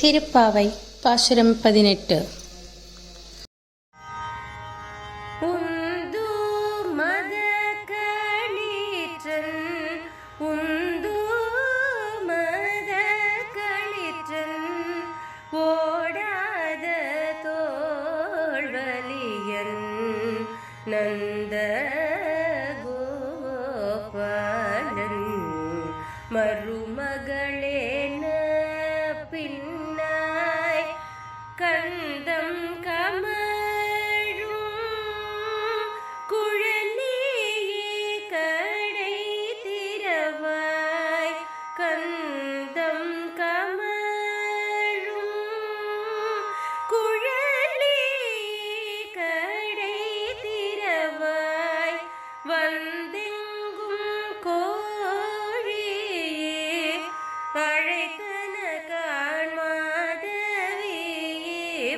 திருப்பாவை பாசுரம் பதினெட்டு. உந்து மத நந்த கோபாலன் மருமகளேன பின்னாய்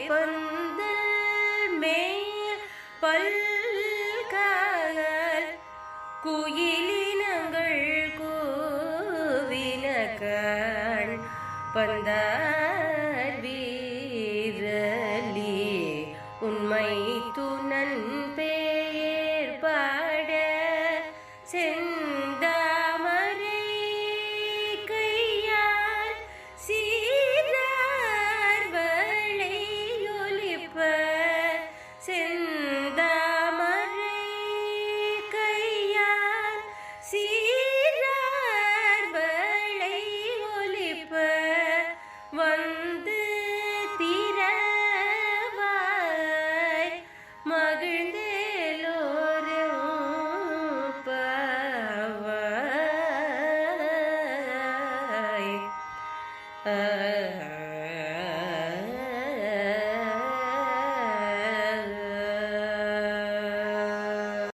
பந்தல் மேல் பல்கால் குயிலினங்கள் கூவின பந்தார் வீரலி உண்மை துணன் பே Yeah. Uh-huh.